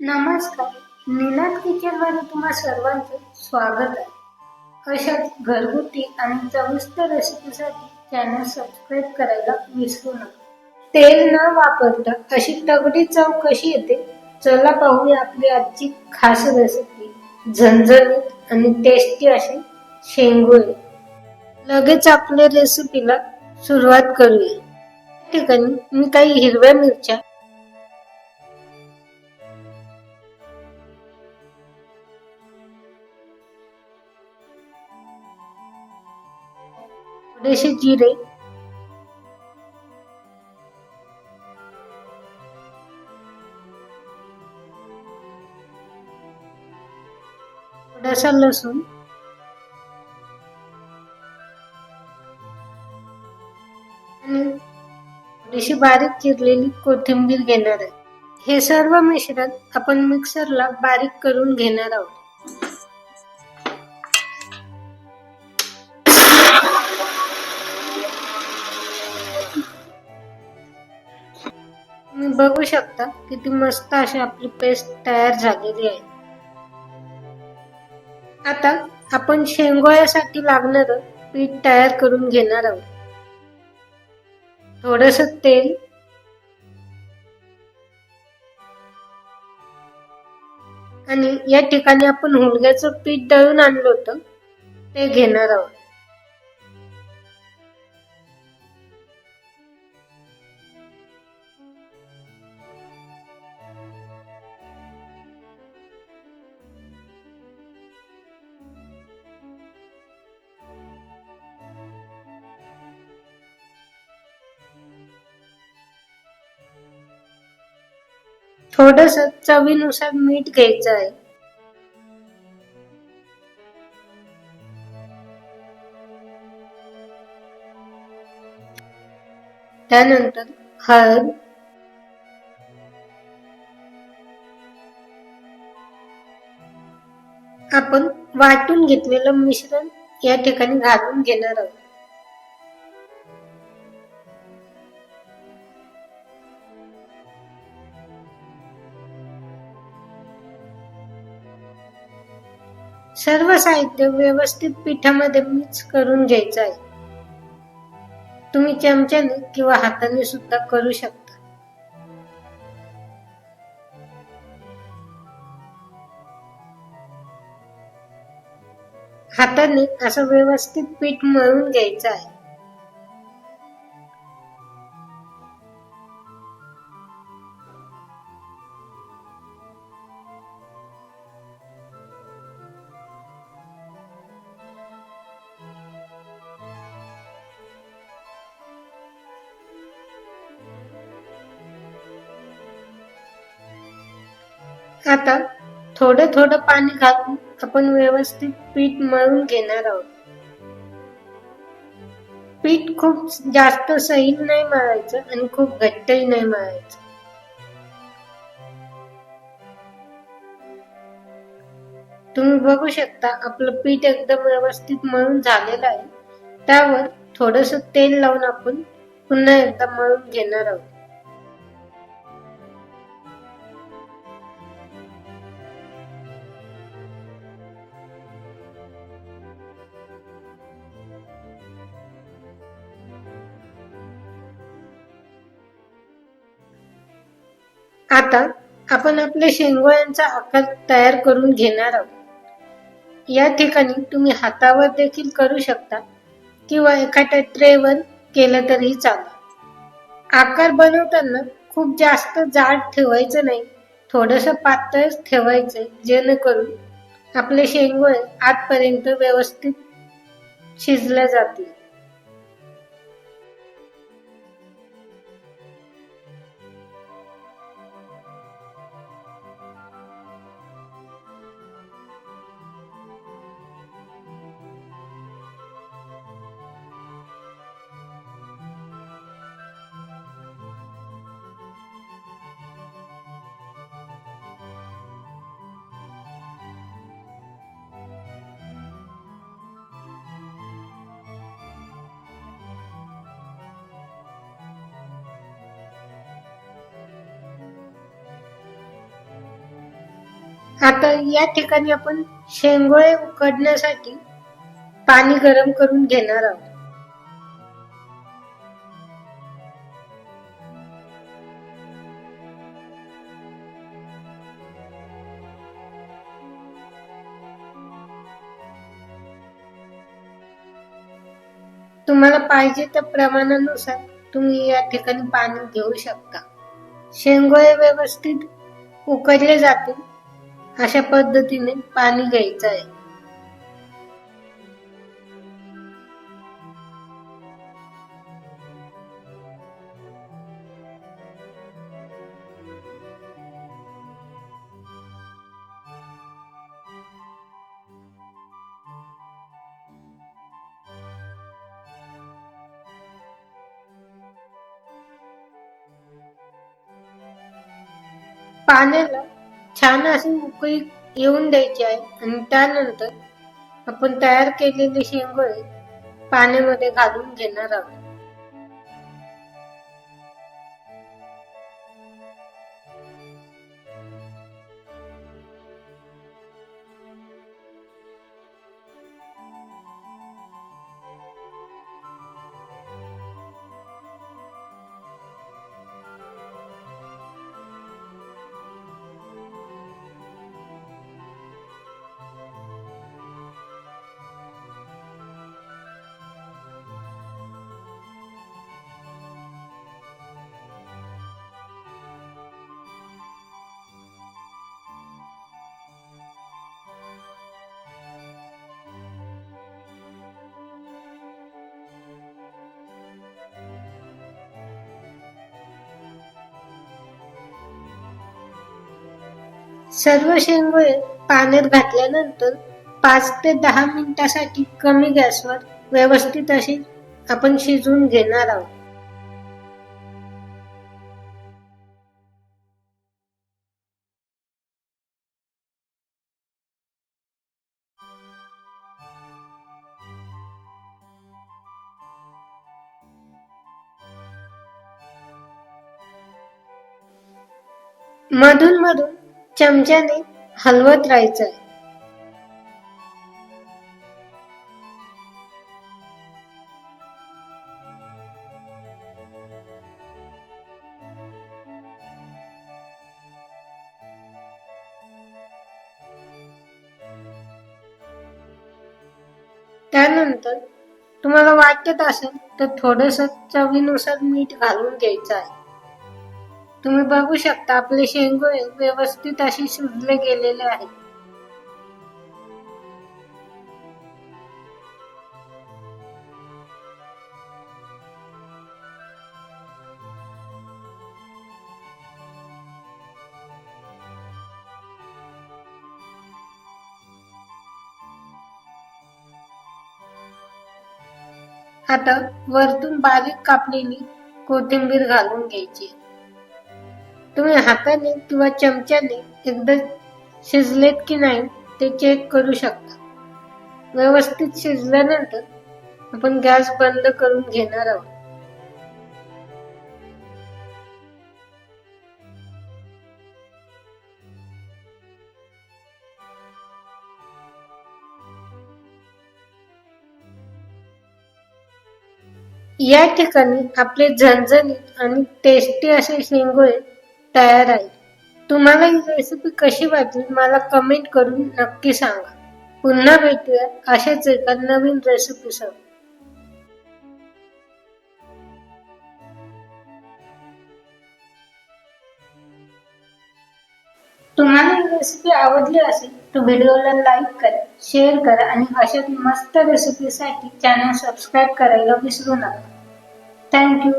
नमस्कार. निनाद किचनमध्ये तुम्हा सर्वांचं स्वागत आहे. अशाच घरगुती आणि चविष्ट रेसिपीसाठी चॅनल सबस्क्राईब करायला विसरू नका. तेल न वापरता अशी तगडी चव कशी येते? चला पाहूया आपली आजची खास रेसिपी झणझणीत आणि टेस्टी अशी शेंगुळे. लगेच आपल्या रेसिपीला सुरुवात करूया. ठिकाणी मी काही हिरव्या मिरच्या थोडेसे जिरे थोडासा लसूण. आणि थोडीशी बारीक चिरलेली कोथिंबीर घेणार आहे. हे सर्व मिश्रण आपण मिक्सरला बारीक करून घेणार आहोत. बघू शकता किती मस्त अशी आपली पेस्ट तयार झालेली आहे. आता आपण शेंगोळ्यासाठी लागणार पीठ तयार करून घेणार आहोत. थोडस तेल. आणि या ठिकाणी आपण हुलग्याचं पीठ दळून आणलं होतं ते घेणार आहोत. थोडस चवीनुसार मीठ घ्यायचं आहे. त्यानंतर हळद. आपण वाटून घेतलेलं मिश्रण या ठिकाणी घालून घेणार आहोत. सर्व साहित्य व्यवस्थित पिठामध्ये मिक्स करून घ्यायचं आहे. तुम्ही चमच्याने किंवा हाताने सुद्धा करू शकता. हाताने असं व्यवस्थित पीठ मळून घ्यायचं आहे. आता थोडं थोडं पाणी घालून आपण व्यवस्थित पीठ मळून घेणार आहोत. पीठ खूप जास्त सैल नाही मळायचं आणि खूप घट्टही नाही मळायचं. तुम्ही बघू शकता आपलं पीठ एकदम व्यवस्थित मळून झालेलं आहे. त्यावर थोडस तेल लावून आपण पुन्हा एकदा मळून घेणार आहोत. आता आपण आपल्या शेंगोळ्यांचा आकार तयार करून घेणार आहोत. या ठिकाणी तुम्ही हातावर देखील करू शकता किंवा एखाद्या ट्रेवर केलं तरी चालेल. आकार बनवताना खूप जास्त जाड ठेवायचं नाही थोडस पातळच ठेवायचं जेणेकरून आपले शेंगोळे आतपर्यंत व्यवस्थित शिजले जातील. आता या ठिकाणी आपण शेंगोळे उकडण्यासाठी पाणी गरम करून घेणार आहोत. तुम्हाला पाहिजे त्या प्रमाणानुसार तुम्ही या ठिकाणी पाणी घेऊ शकता. शेंगोळे व्यवस्थित उकडले जातील. अशा पद्धतीने पाणी घ्यायचं आहे. पाण्याला छान अशी उकळी येऊन द्यायची आहे. आणि त्यानंतर आपण तयार केलेली शेंगोळे पाण्यामध्ये घालून घेणार आहोत. सर्व शेंगोळे पाण्यात घातल्यानंतर पाच ते दहा मिनिटासाठी कमी गॅसवर व्यवस्थित अशी आपण शिजवून घेणार आहोत. मधून मधून चमच्याने हलवत राहायचं. त्यानंतर तुम्हाला वाटत असेल तर थोडस चवीनुसार मीठ घालून घ्यायचं आहे. तुम्ही बघू शकता आपले शेंगोळे व्यवस्थित असे शिजले गेलेले आहेत. आता वरतून बारीक कापलेली कोथिंबीर घालून घ्यायची. तुम्ही हाताने किंवा चमच्याने एकदा शिजलेत की नाही ते चेक करू शकता. व्यवस्थित शिजल्यानंतर आपण गॅस बंद करून घेणार आहोत. या ठिकाणी आपले झणझणीत आणि टेस्टी असे शेंगोळे तयार आहे. तुम्हाला ही रेसिपी कशी वाटली मला कमेंट करून नक्की सांगा. पुन्हा भेटूया अशाच एका नवीन रेसिपीसह तुम्हाला ही रेसिपी आवडली असेल तर व्हिडिओला लाईक करा शेअर करा आणि अशाच मस्त रेसिपीसाठी चॅनल सबस्क्राईब करायला विसरू नका. थँक्यू